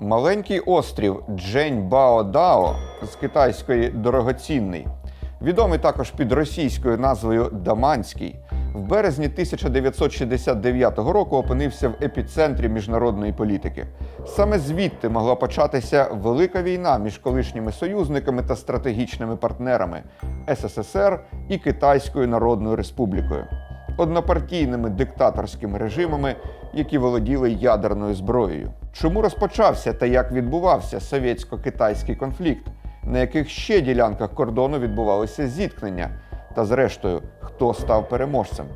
Маленький острів Джень-Бао-Дао з китайської дорогоцінний, відомий також під російською назвою Даманський, в березні 1969 року опинився в епіцентрі міжнародної політики. Саме звідти могла початися велика війна між колишніми союзниками та стратегічними партнерами СССР і Китайською Народною Республікою, однопартійними диктаторськими режимами, які володіли ядерною зброєю. Чому розпочався та як відбувався совєтсько-китайський конфлікт, на яких ще ділянках кордону відбувалися зіткнення, та зрештою, хто став переможцем?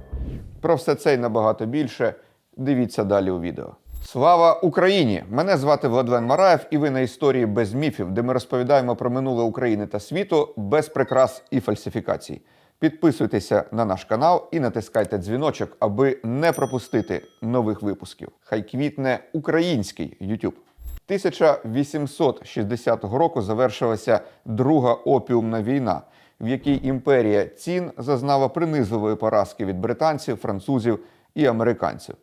Про все це і набагато більше. Дивіться далі у відео. Слава Україні! Мене звати Владлен Мараєв, і ви на історії без міфів, де ми розповідаємо про минуле України та світу без прикрас і фальсифікацій. Підписуйтеся на наш канал і натискайте дзвіночок, аби не пропустити нових випусків. Хай квітне український YouTube. 1860 року завершилася Друга опіумна війна, в якій імперія цін зазнала принизливої поразки від британців, французів і американців.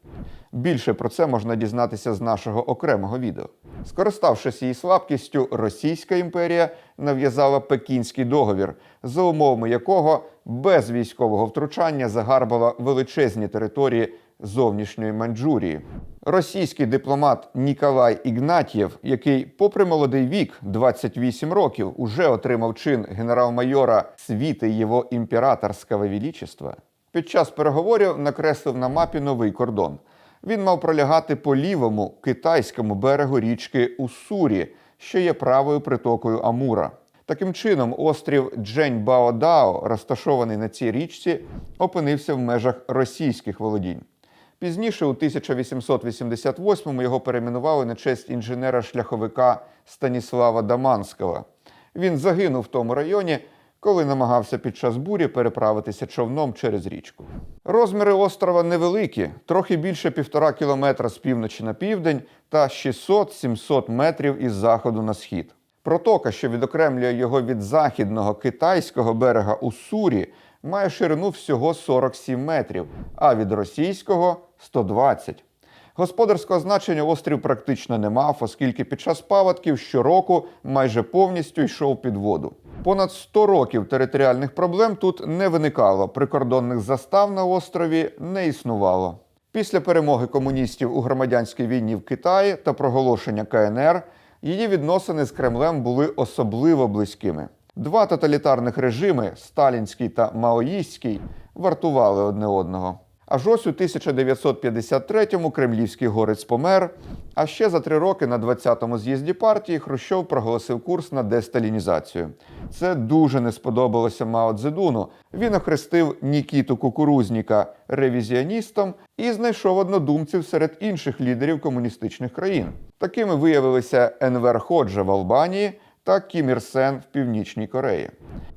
Більше про це можна дізнатися з нашого окремого відео. Скориставшись її слабкістю, Російська імперія нав'язала Пекінський договір, за умовами якого без військового втручання загарбала величезні території зовнішньої Маньчжурії. Російський дипломат Ніколай Ігнатєв, який, попри молодий вік, 28 років, уже отримав чин генерал-майора світи його імператорського величества, під час переговорів накреслив на мапі новий кордон. Він мав пролягати по лівому китайському берегу річки Уссурі, що є правою притокою Амура. Таким чином, острів Джень-Бао-Дао, розташований на цій річці, опинився в межах російських володінь. Пізніше, у 1888-му, його перейменували на честь інженера-шляховика Станіслава Даманського. Він загинув в тому районі, коли намагався під час бурі переправитися човном через річку. Розміри острова невеликі, трохи більше півтора кілометра з півночі на південь та 600-700 метрів із заходу на схід. Протока, що відокремлює його від західного китайського берега Уссурі, має ширину всього 47 метрів, а від російського 120. Господарського значення острів практично не мав, оскільки під час паводків щороку майже повністю йшов під воду. Понад 100 років територіальних проблем тут не виникало, прикордонних застав на острові не існувало. Після перемоги комуністів у громадянській війні в Китаї та проголошення КНР її відносини з Кремлем були особливо близькими. Два тоталітарних режими сталінський та маоїстський, вартували одне одного. Аж ось у 1953-му кремлівський горець помер. А ще за три роки на 20-му з'їзді партії Хрущов проголосив курс на десталінізацію. Це дуже не сподобалося Мао Цзедуну. Він охрестив Нікіту Кукурузніка ревізіоністом і знайшов однодумців серед інших лідерів комуністичних країн. Такими виявилися Енвер Ходжа в Албанії та Кім Ір Сен в Північній Кореї.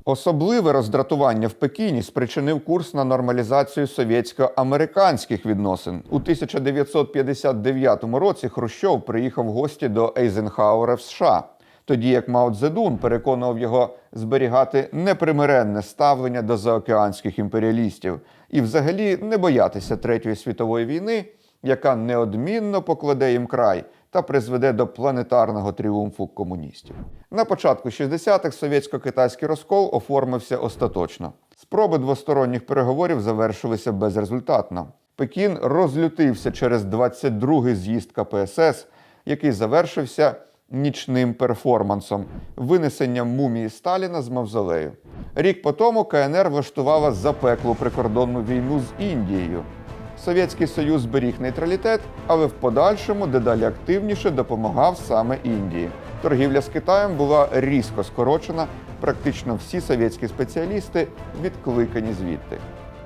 Особливе роздратування в Пекіні спричинив курс на нормалізацію совєтсько-американських відносин. У 1959 році Хрущов приїхав в гості до Ейзенхауера в США, тоді як Мао Цзедун переконував його зберігати непримиренне ставлення до заокеанських імперіалістів і взагалі не боятися Третьої світової війни, яка неодмінно покладе їм край та призведе до планетарного тріумфу комуністів. На початку 60-х совєтсько-китайський розкол оформився остаточно. Спроби двосторонніх переговорів завершилися безрезультатно. Пекін розлютився через 22-й з'їзд КПСС, який завершився нічним перформансом винесенням мумії Сталіна з мавзолею. Рік по тому КНР влаштувала запеклу прикордонну війну з Індією. Совєтський Союз зберіг нейтралітет, але в подальшому дедалі активніше допомагав саме Індії. Торгівля з Китаєм була різко скорочена. Практично всі совєтські спеціалісти відкликані звідти.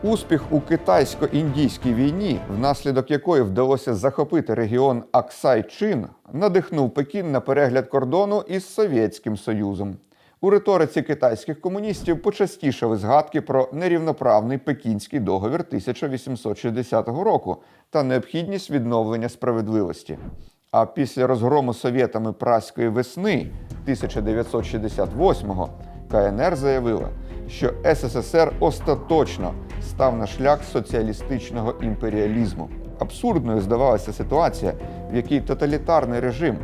Успіх у китайсько-індійській війні, внаслідок якої вдалося захопити регіон Аксай-Чин, надихнув Пекін на перегляд кордону із Совєтським Союзом. У риториці китайських комуністів почастішали згадки про нерівноправний пекінський договір 1860 року та необхідність відновлення справедливості. А після розгрому совєтами праської весни 1968-го КНР заявила, що СССР остаточно став на шлях соціалістичного імперіалізму. Абсурдною здавалася ситуація, в якій тоталітарний режим,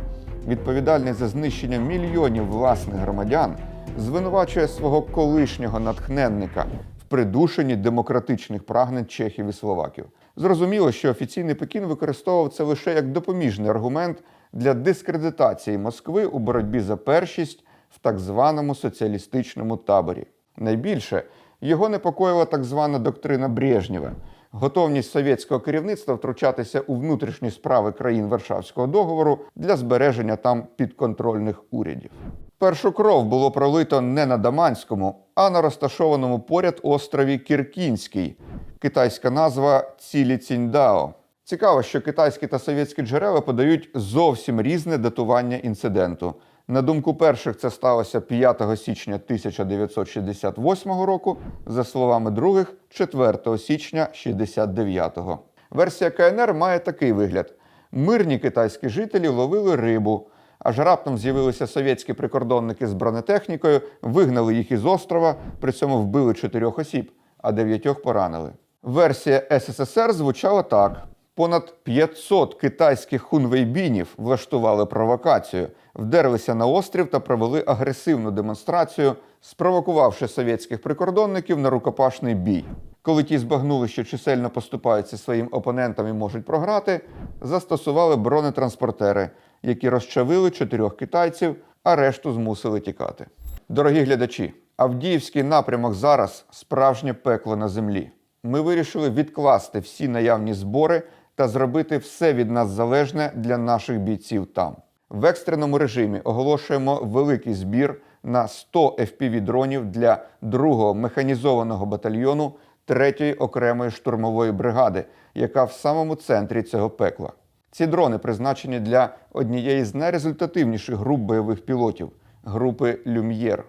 відповідальний за знищення мільйонів власних громадян, звинувачує свого колишнього натхненника в придушенні демократичних прагнень чехів і словаків. Зрозуміло, що офіційний Пекін використовував це лише як допоміжний аргумент для дискредитації Москви у боротьбі за першість в так званому соціалістичному таборі. Найбільше його непокоїла так звана доктрина Брежнєва – готовність совєтського керівництва втручатися у внутрішні справи країн Варшавського договору для збереження там підконтрольних урядів. Першу кров було пролито не на Даманському, а на розташованому поряд острові Кіркінський, китайська назва Цілі Ціньдао. Цікаво, що китайські та совєтські джерела подають зовсім різне датування інциденту. На думку перших, це сталося 5 січня 1968 року, за словами других 4 січня 69-го. Версія КНР має такий вигляд: мирні китайські жителі ловили рибу, аж раптом з'явилися совєтські прикордонники з бронетехнікою, вигнали їх із острова, при цьому вбили чотирьох осіб, а дев'ятьох поранили. Версія СССР звучала так: понад 500 китайських хунвейбінів влаштували провокацію, вдерлися на острів та провели агресивну демонстрацію, спровокувавши совєтських прикордонників на рукопашний бій. Коли ті збагнули, що чисельно поступаються своїм опонентам і можуть програти, застосували бронетранспортери, які розчавили чотирьох китайців, а решту змусили тікати. Дорогі глядачі, Авдіївський напрямок зараз справжнє пекло на землі. Ми вирішили відкласти всі наявні збори та зробити все від нас залежне для наших бійців там. В екстреному режимі оголошуємо великий збір на 100 FPV-дронів для 2-го механізованого батальйону 3-ї окремої штурмової бригади, яка в самому центрі цього пекла. Ці дрони призначені для однієї з найрезультативніших груп бойових пілотів групи Люм'єр.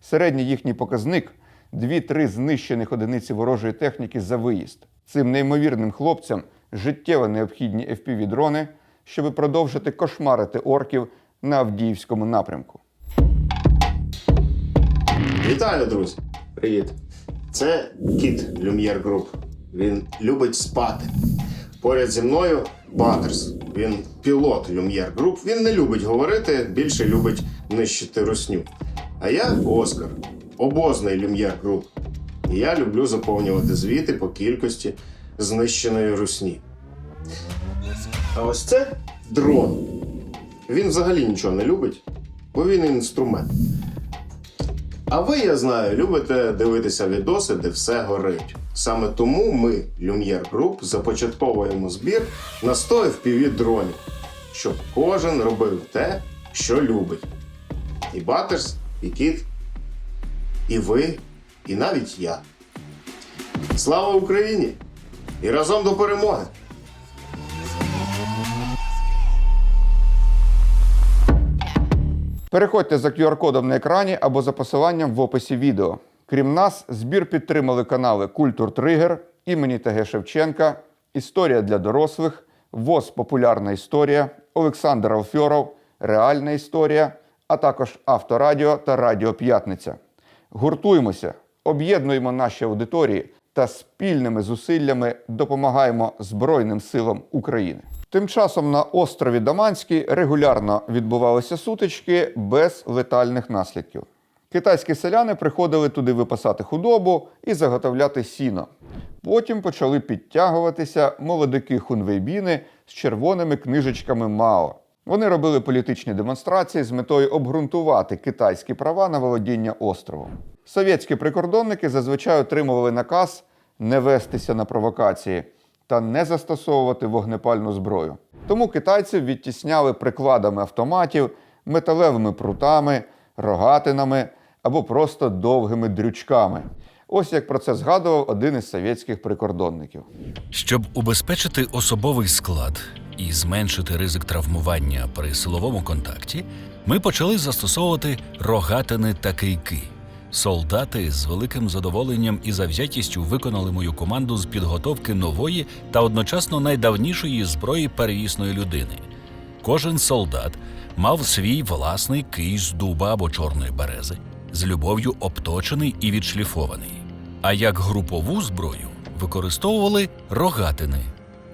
Середній їхній показник 2-3 знищених одиниці ворожої техніки за виїзд. Цим неймовірним хлопцям життєво необхідні FPV-дрони, щоб продовжити кошмарити орків на Авдіївському напрямку. Вітаю, друзі! Привіт. Це кіт Люм'єр Груп. Він любить спати. Поряд зі мною Батерс. Він пілот Люм'єр Груп. Він не любить говорити, більше любить нищити русню. А я Оскар, обозний Люм'єр Груп. І я люблю заповнювати звіти по кількості знищеної русні. А ось це дрон. Він взагалі нічого не любить, бо він інструмент. А ви, я знаю, любите дивитися відоси, де все горить. Саме тому ми, Lumiere Group, започатковуємо збір на 100 FPV дронів, щоб кожен робив те, що любить. І Батерс, і Кіт, і ви, і навіть я. Слава Україні! І разом до перемоги! Переходьте за QR-кодом на екрані або за посиланням в описі відео. Крім нас, збір підтримали канали Культур Тригер, імені ТГ Шевченка, Історія для дорослих, ВОЗ Популярна історія, Олександр Алфьоров, Реальна історія, а також Авторадіо та Радіо П'ятниця. Гуртуємося, об'єднуємо наші аудиторії та спільними зусиллями допомагаємо Збройним силам України. Тим часом на острові Даманський регулярно відбувалися сутички без летальних наслідків. Китайські селяни приходили туди випасати худобу і заготовляти сіно. Потім почали підтягуватися молодики хунвейбіни з червоними книжечками Мао. Вони робили політичні демонстрації з метою обґрунтувати китайські права на володіння островом. Совєтські прикордонники зазвичай отримували наказ не вестися на провокації та не застосовувати вогнепальну зброю. Тому китайців відтісняли прикладами автоматів, металевими прутами, рогатинами або просто довгими дрючками. Ось як про це згадував один із совєтських прикордонників. Щоб убезпечити особовий склад і зменшити ризик травмування при силовому контакті, ми почали застосовувати рогатини та кийки. Солдати з великим задоволенням і завзятістю виконали мою команду з підготовки нової та одночасно найдавнішої зброї перевісної людини. Кожен солдат мав свій власний кий з дуба або чорної берези, з любов'ю обточений і відшліфований. А як групову зброю використовували рогатини.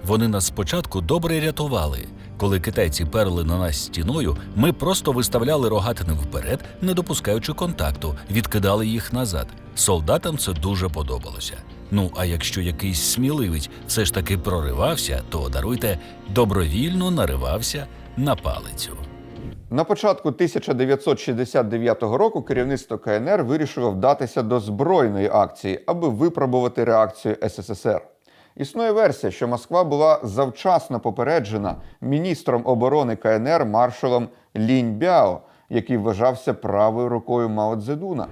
Вони нас спочатку добре рятували, Коли китайці перли на нас стіною, ми просто виставляли рогатини вперед, не допускаючи контакту, відкидали їх назад. Солдатам це дуже подобалося. Ну а якщо якийсь сміливець все ж таки проривався, то даруйте добровільно наривався на палицю. На початку 1969 року керівництво КНР вирішило вдатися до збройної акції, аби випробувати реакцію СССР. Існує версія, що Москва була завчасно попереджена міністром оборони КНР маршалом Лінь Бяо, який вважався правою рукою Мао Цзедуна.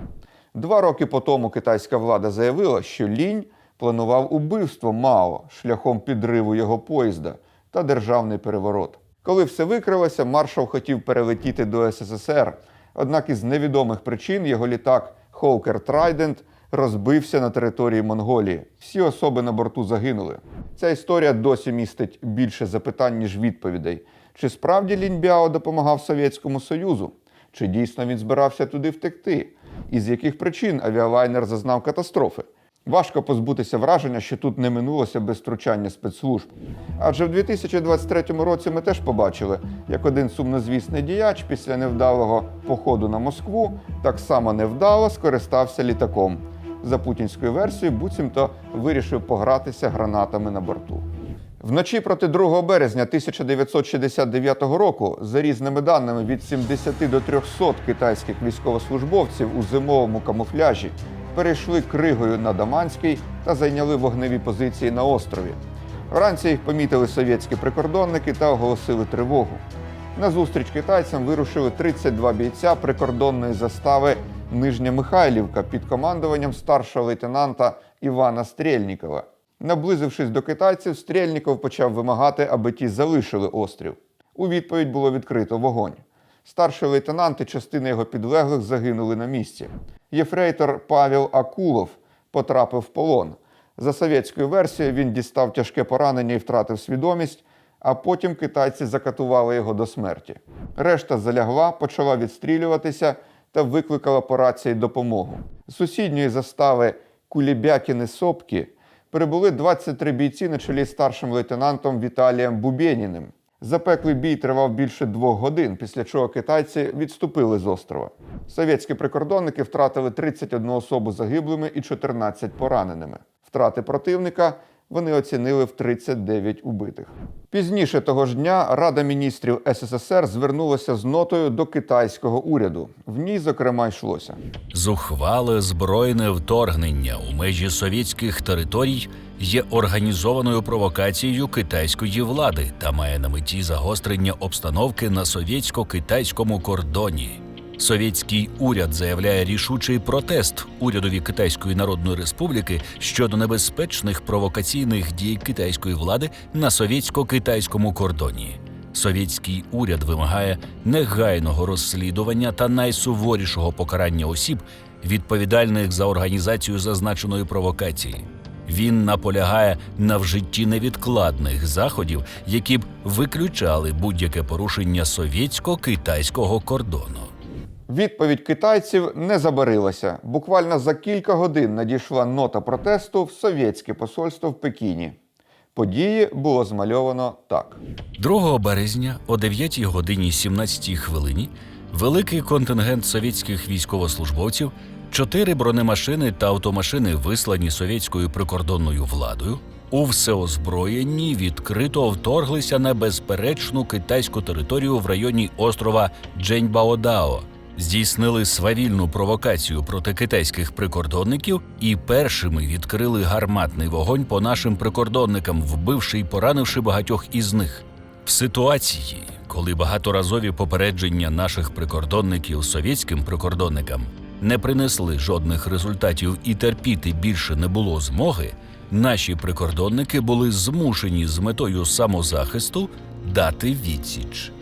Два роки по тому китайська влада заявила, що Лінь планував убивство Мао шляхом підриву його поїзда та державний переворот. Коли все викрилося, маршал хотів перелетіти до СССР. Однак із невідомих причин його літак Hawker Trident розбився на території Монголії. Всі особи на борту загинули. Ця історія досі містить більше запитань, ніж відповідей. Чи справді Ліньбяо допомагав Совєтському Союзу? Чи дійсно він збирався туди втекти? І з яких причин авіалайнер зазнав катастрофи? Важко позбутися враження, що тут не минулося без втручання спецслужб. Адже в 2023 році ми теж побачили, як один сумнозвісний діяч після невдалого походу на Москву так само невдало скористався літаком. За путінською версією, буцімто вирішив погратися гранатами на борту. Вночі проти 2 березня 1969 року, за різними даними, від 70 до 300 китайських військовослужбовців у зимовому камуфляжі перейшли кригою на Даманський та зайняли вогневі позиції на острові. Вранці їх помітили совєтські прикордонники та оголосили тривогу. На зустріч китайцям вирушили 32 бійця прикордонної застави Нижня Михайлівка під командуванням старшого лейтенанта Івана Стрєльнікова. Наблизившись до китайців, Стрєльніков почав вимагати, аби ті залишили острів. У відповідь було відкрито вогонь. Старший лейтенант і частина його підлеглих загинули на місці. Єфрейтор Павел Акулов потрапив в полон. За совєтською версією, він дістав тяжке поранення і втратив свідомість, а потім китайці закатували його до смерті. Решта залягла, почала відстрілюватися та викликала по рації допомогу. З сусідньої застави Кулібякіни Сопки прибули 23 бійці на чолі старшим лейтенантом Віталієм Бубєніним. Запеклий бій тривав більше двох годин, після чого китайці відступили з острова. Совєтські прикордонники втратили 31 особу загиблими і 14 пораненими. Втрати противника вони оцінили в 39 убитих. Пізніше того ж дня Рада міністрів СССР звернулася з нотою до китайського уряду. В ній, зокрема, йшлося. Зухвале збройне вторгнення у межі совєтських територій є організованою провокацією китайської влади та має на меті загострення обстановки на совєтсько-китайському кордоні. Совєтський уряд заявляє рішучий протест урядові Китайської Народної Республіки щодо небезпечних провокаційних дій китайської влади на совєтсько-китайському кордоні. Совєтський уряд вимагає негайного розслідування та найсуворішого покарання осіб, відповідальних за організацію зазначеної провокації. Він наполягає на вжитті невідкладних заходів, які б виключали будь-яке порушення совєтсько-китайського кордону. Відповідь китайців не забарилася. Буквально за кілька годин надійшла нота протесту в совєтське посольство в Пекіні. Події було змальовано так. 2 березня о 9 годині 17 хвилині великий контингент совєтських військовослужбовців, чотири бронемашини та автомашини, вислані совєтською прикордонною владою, у всеозброєнні відкрито вторглися на безперечну китайську територію в районі острова Дженьбаодао, здійснили свавільну провокацію проти китайських прикордонників і першими відкрили гарматний вогонь по нашим прикордонникам, вбивши й поранивши багатьох із них. В ситуації, коли багаторазові попередження наших прикордонників совєтським прикордонникам не принесли жодних результатів і терпіти більше не було змоги, наші прикордонники були змушені з метою самозахисту дати відсіч.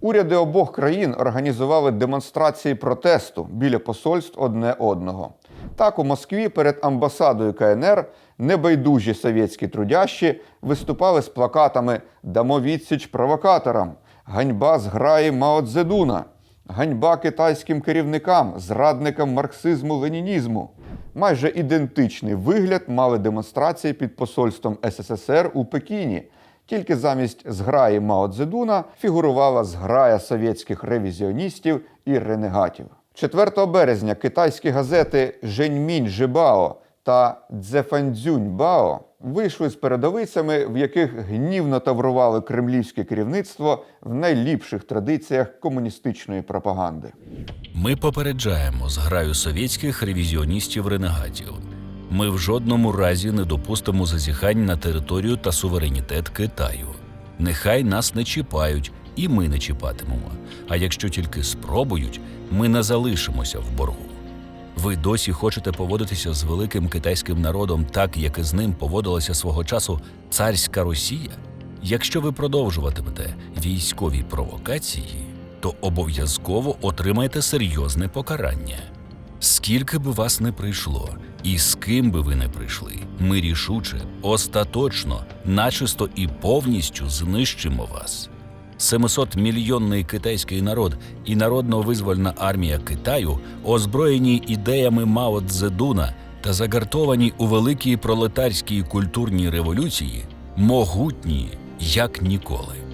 Уряди обох країн організували демонстрації протесту біля посольств одне одного. Так, у Москві перед амбасадою КНР небайдужі совєтські трудящі виступали з плакатами Дамо відсіч провокаторам, ганьба зграї Мао Цзедуна, ганьба китайським керівникам, зрадникам марксизму-ленінізму. Майже ідентичний вигляд мали демонстрації під посольством СССР у Пекіні. Тільки замість зграї Мао Цзедуна фігурувала зграя совєтських ревізіоністів і ренегатів. 4 березня китайські газети Женьмінь Жибао та Цзефандзюнь Бао вийшли з передовицями, в яких гнівно таврували кремлівське керівництво в найліпших традиціях комуністичної пропаганди. Ми попереджаємо зграю совєтських ревізіоністів-ренегатів. Ми в жодному разі не допустимо зазіхань на територію та суверенітет Китаю. Нехай нас не чіпають, і ми не чіпатимемо. А якщо тільки спробують, ми не залишимося в боргу. Ви досі хочете поводитися з великим китайським народом так, як і з ним поводилася свого часу царська Росія? Якщо ви продовжуватимете військові провокації, то обов'язково отримаєте серйозне покарання. Скільки би вас не прийшло, і з ким би ви не прийшли, ми рішуче, остаточно, начисто і повністю знищимо вас. 700-мільйонний китайський народ і народно-визвольна армія Китаю, озброєні ідеями Мао Цзедуна та загартовані у великій пролетарській культурній революції, могутні як ніколи.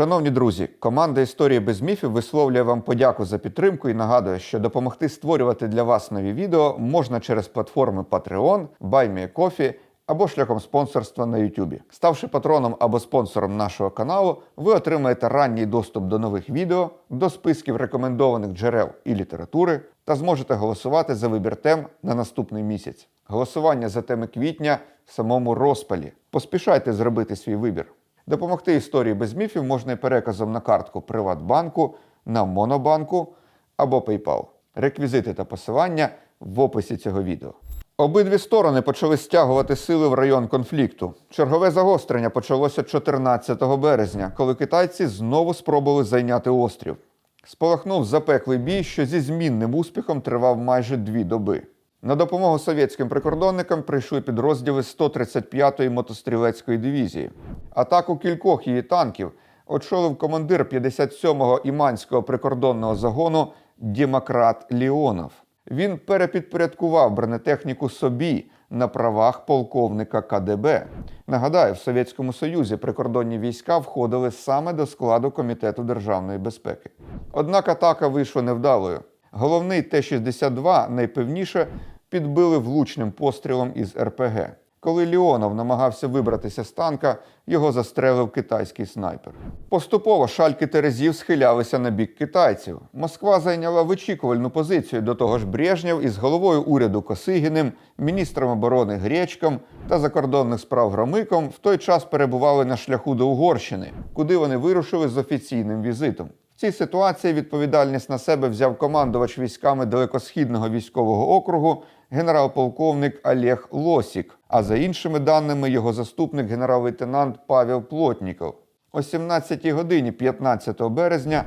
Шановні друзі, команда історії без міфів висловлює вам подяку за підтримку і нагадує, що допомогти створювати для вас нові відео можна через платформи Patreon, BuyMeACoffee або шляхом спонсорства на YouTube. Ставши патроном або спонсором нашого каналу, ви отримаєте ранній доступ до нових відео, до списків рекомендованих джерел і літератури та зможете голосувати за вибір тем на наступний місяць. Голосування за теми квітня в самому розпалі. Поспішайте зробити свій вибір. Допомогти історії без міфів можна і переказом на картку Приватбанку, на Монобанку або PayPal. Реквізити та посилання в описі цього відео. Обидві сторони почали стягувати сили в район конфлікту. Чергове загострення почалося 14 березня, коли китайці знову спробували зайняти острів. Спалахнув запеклий бій, що зі змінним успіхом тривав майже дві доби. На допомогу совєтським прикордонникам прийшли підрозділи 135-ї мотострілецької дивізії. Атаку кількох її танків очолив командир 57-го іманського прикордонного загону Демократ Ліонов. Він перепідпорядкував бронетехніку собі на правах полковника КДБ. Нагадаю, в Совєтському Союзі прикордонні війська входили саме до складу Комітету державної безпеки. Однак атака вийшла невдалою. Головний Т-62 найпевніше підбили влучним пострілом із РПГ. Коли Ліонов намагався вибратися з танка, його застрелив китайський снайпер. Поступово шальки терезів схилялися на бік китайців. Москва зайняла вичікувальну позицію до того ж Брежнєв із головою уряду Косигіним, міністром оборони Гречком та закордонних справ Громиком в той час перебували на шляху до Угорщини, куди вони вирушили з офіційним візитом. В цій ситуації відповідальність на себе взяв командувач військами Далекосхідного військового округу генерал-полковник Олег Лосік, а за іншими даними його заступник генерал-лейтенант Павел Плотніков. О 17 годині 15 березня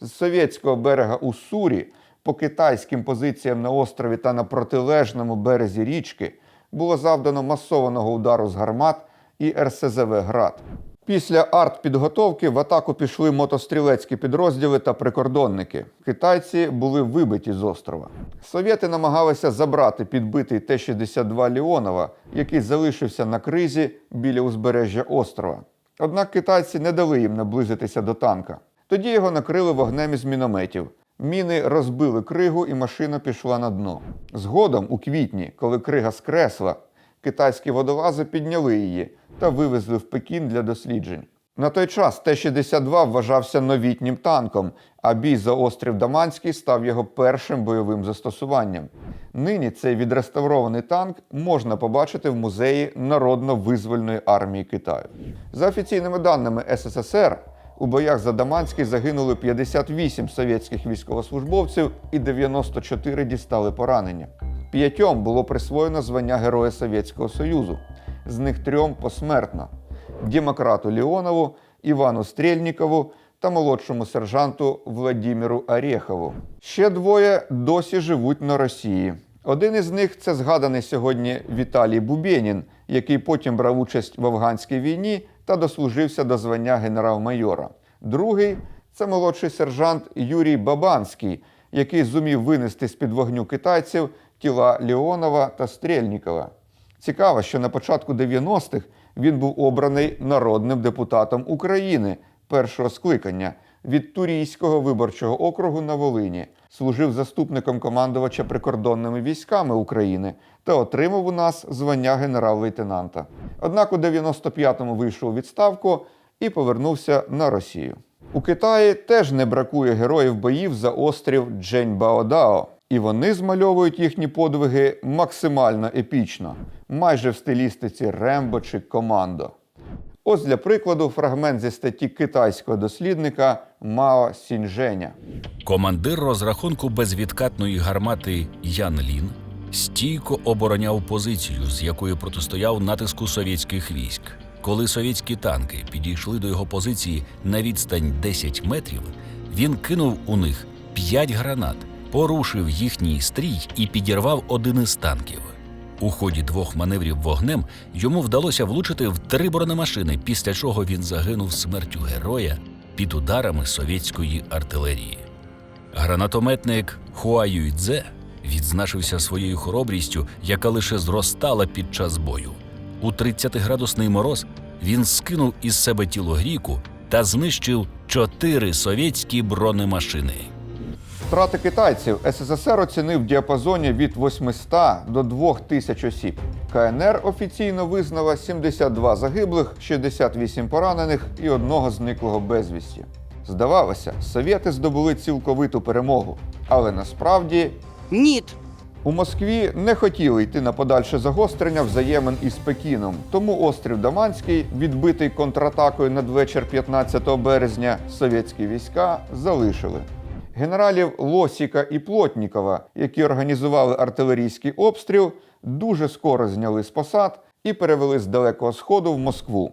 з совєтського берега Уссурі по китайським позиціям на острові та на протилежному березі річки було завдано масованого удару з гармат і РСЗВ «Град». Після артпідготовки в атаку пішли мотострілецькі підрозділи та прикордонники. Китайці були вибиті з острова. Совєти намагалися забрати підбитий Т-62 Ліонова, який залишився на кризі біля узбережжя острова. Однак китайці не дали їм наблизитися до танка. Тоді його накрили вогнем із мінометів. Міни розбили кригу і машина пішла на дно. Згодом, у квітні, коли крига скресла, китайські водолази підняли її та вивезли в Пекін для досліджень. На той час Т-62 вважався новітнім танком, а бій за острів Даманський став його першим бойовим застосуванням. Нині цей відреставрований танк можна побачити в музеї Народно-визвольної армії Китаю. За офіційними даними СССР, у боях за Даманський загинули 58 совєтських військовослужбовців і 94 дістали поранення. П'ятьом було присвоєно звання Героя Совєтського Союзу, з них трьом посмертно: Демократу Леонову, Івану Стрельнікову та молодшому сержанту Владіміру Орєхову. Ще двоє досі живуть на Росії. Один із них це згаданий сьогодні Віталій Бубєнін, який потім брав участь в афганській війні та дослужився до звання генерал-майора. Другий це молодший сержант Юрій Бабанський, який зумів винести з-під вогню китайців тіла Леонова та Стрельнікова. Цікаво, що на початку 90-х Він був обраний народним депутатом України першого скликання від Турійського виборчого округу на Волині, служив заступником командувача прикордонними військами України та отримав у нас звання генерал-лейтенанта. Однак у 95-му вийшов у відставку і повернувся на Росію. У Китаї теж не бракує героїв боїв за острів Дженьбаодао, і вони змальовують їхні подвиги максимально епічно, майже в стилістиці Рембо чи Командо. Ось для прикладу фрагмент зі статті китайського дослідника Мао Сінженя. Командир розрахунку безвідкатної гармати Ян Лін стійко обороняв позицію, з якої протистояв натиску совєтських військ. Коли совєтські танки підійшли до його позиції на відстань 10 метрів, він кинув у них 5 гранат, порушив їхній стрій і підірвав один із танків. У ході двох маневрів вогнем йому вдалося влучити в три бронемашини, після чого він загинув смертю героя під ударами совєтської артилерії. Гранатометник Хуа Юйдзе відзначився своєю хоробрістю, яка лише зростала під час бою. У 30-градусний мороз він скинув із себе тіло гріку та знищив чотири совєтські бронемашини. Втрати китайців СССР оцінив в діапазоні від 800 до 2000 осіб. КНР офіційно визнала 72 загиблих, 68 поранених і одного зниклого безвісті. Здавалося, совєти здобули цілковиту перемогу, але насправді Ніт. у Москві не хотіли йти на подальше загострення взаємин із Пекіном, тому острів Даманський, відбитий контратакою надвечір 15 березня, совєтські війська залишили. Генералів Лосіка і Плотнікова, які організували артилерійський обстріл, дуже скоро зняли з посад і перевели з Далекого Сходу в Москву.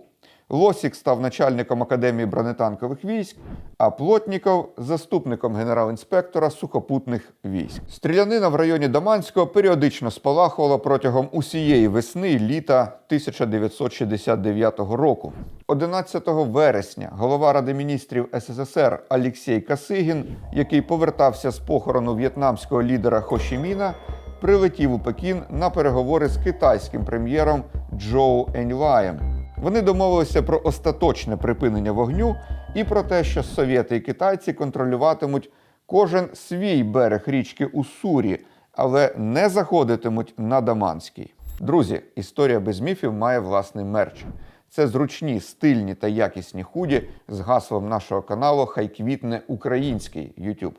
Лосік став начальником Академії бронетанкових військ, а Плотніков заступником генерал-інспектора сухопутних військ. Стрілянина в районі Даманського періодично спалахувала протягом усієї весни і літа 1969 року. 11 вересня голова Ради міністрів СССР Алексій Касигін, який повертався з похорону в'єтнамського лідера Хошіміна, прилетів у Пекін на переговори з китайським прем'єром Джоу Еньлаєм. Вони домовилися про остаточне припинення вогню і про те, що совєти і китайці контролюватимуть кожен свій берег річки Уссурі, але не заходитимуть на Даманський. Друзі, історія без міфів має власний мерч. Це зручні, стильні та якісні худі з гаслом нашого каналу Хай квітне український YouTube.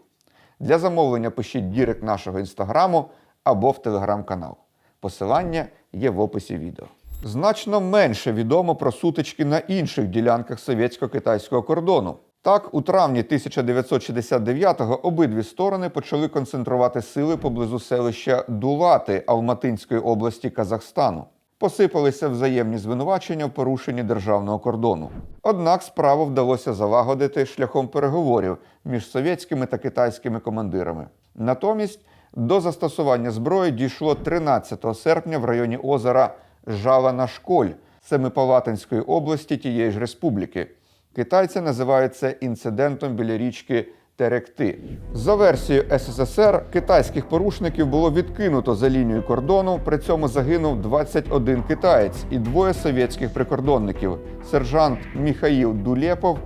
Для замовлення пишіть дірект нашого інстаграму або в телеграм-канал. Посилання є в описі відео. Значно менше відомо про сутички на інших ділянках совєтсько-китайського кордону. Так, у травні 1969-го обидві сторони почали концентрувати сили поблизу селища Дулати Алматинської області Казахстану. Посипалися взаємні звинувачення в порушенні державного кордону. Однак справу вдалося залагодити шляхом переговорів між совєтськими та китайськими командирами. Натомість до застосування зброї дійшло 13 серпня в районі озера Жала на Школь Семипалатинської області тієї ж республіки. Китайці називають це інцидентом біля річки Теректи. За версією СССР, китайських порушників було відкинуто за лінію кордону. При цьому загинув 21 китаєць і двоє совєтських прикордонників: сержант Міхаїл Дулєпов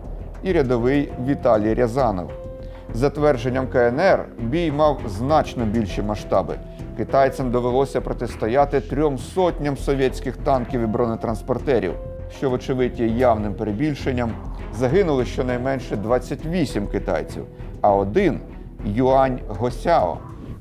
і рядовий Віталій Рязанов. За твердженням КНР, бій мав значно більші масштаби. Китайцям довелося протистояти трьом сотням совєтських танків і бронетранспортерів, що, вочевидь, є явним перебільшенням. Загинули щонайменше 28 китайців, а один Юань Госяо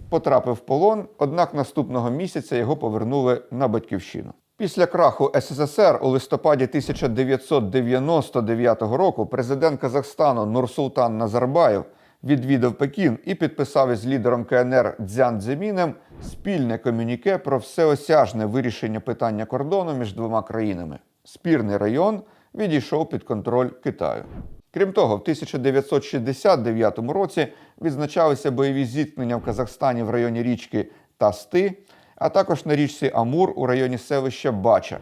потрапив в полон, однак наступного місяця його повернули на батьківщину. Після краху СССР у листопаді 1999 року президент Казахстану Нурсултан Назарбаєв відвідав Пекін і підписав із лідером КНР Дзян Дземінем спільне комюніке про всеосяжне вирішення питання кордону між двома країнами. Спірний район відійшов під контроль Китаю. Крім того, в 1969 році відзначалися бойові зіткнення в Казахстані в районі річки Тасти, а також на річці Амур у районі селища Бача.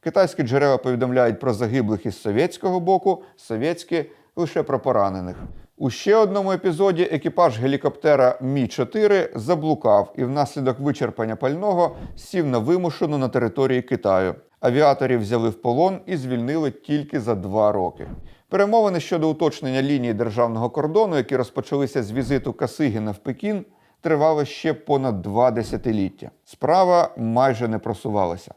Китайські джерела повідомляють про загиблих із совєтського боку, совєтські лише про поранених. У ще одному епізоді екіпаж гелікоптера Мі-4 заблукав і внаслідок вичерпання пального сів на вимушену на території Китаю. Авіаторів взяли в полон і звільнили тільки за два роки. Перемовини щодо уточнення лінії державного кордону, які розпочалися з візиту Касигіна в Пекін, тривали ще понад два десятиліття. Справа майже не просувалася.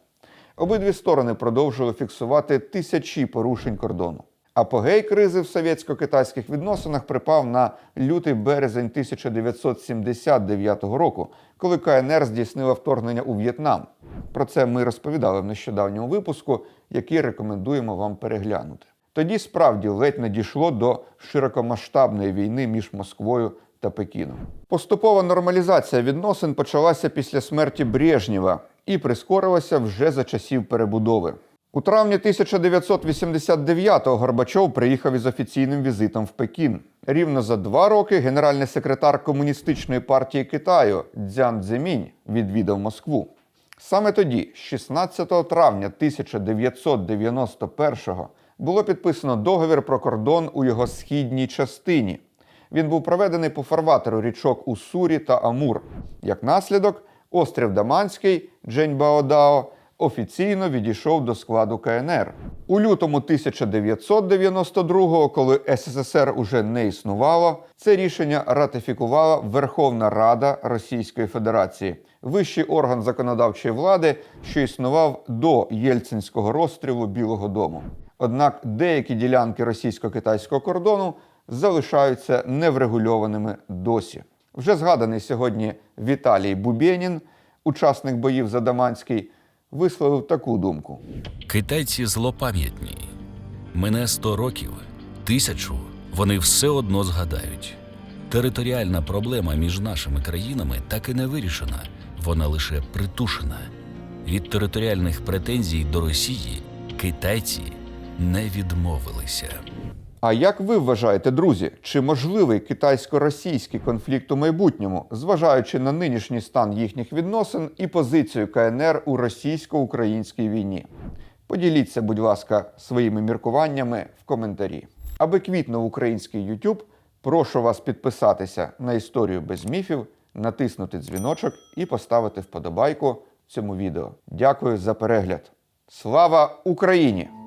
Обидві сторони продовжували фіксувати тисячі порушень кордону. Апогей кризи в совєтсько-китайських відносинах припав на лютий березень 1979 року, коли КНР здійснила вторгнення у В'єтнам. Про це ми розповідали в нещодавньому випуску, який рекомендуємо вам переглянути. Тоді справді ледь не дійшло до широкомасштабної війни між Москвою та Пекіном. Поступова нормалізація відносин почалася після смерті Брежнєва і прискорилася вже за часів перебудови. У травні 1989-го Горбачов приїхав із офіційним візитом в Пекін. Рівно за два роки генеральний секретар Комуністичної партії Китаю Дзян Цземінь відвідав Москву. Саме тоді, 16 травня 1991-го, було підписано договір про кордон у його східній частині. Він був проведений по фарватеру річок Уссурі та Амур. Як наслідок, острів Даманський Дженьбаодао офіційно відійшов до складу КНР. У лютому 1992-го, коли СССР уже не існувало, це рішення ратифікувала Верховна Рада Російської Федерації, вищий орган законодавчої влади, що існував до Єльцинського розстрілу Білого Дому. Однак деякі ділянки російсько-китайського кордону залишаються неврегульованими досі. Вже згаданий сьогодні Віталій Бубєнін, учасник боїв за Даманський, висловив таку думку. Китайці злопам'ятні. Мене сто років, тисячу, вони все одно згадають. Територіальна проблема між нашими країнами так і не вирішена, вона лише притушена. Від територіальних претензій до Росії китайці не відмовилися. А як ви вважаєте, друзі, чи можливий китайсько-російський конфлікт у майбутньому, зважаючи на нинішній стан їхніх відносин і позицію КНР у російсько-українській війні? Поділіться, будь ласка, своїми міркуваннями в коментарі. Аби квітнув український YouTube, прошу вас підписатися на історію без міфів, натиснути дзвіночок і поставити вподобайку цьому відео. Дякую за перегляд. Слава Україні!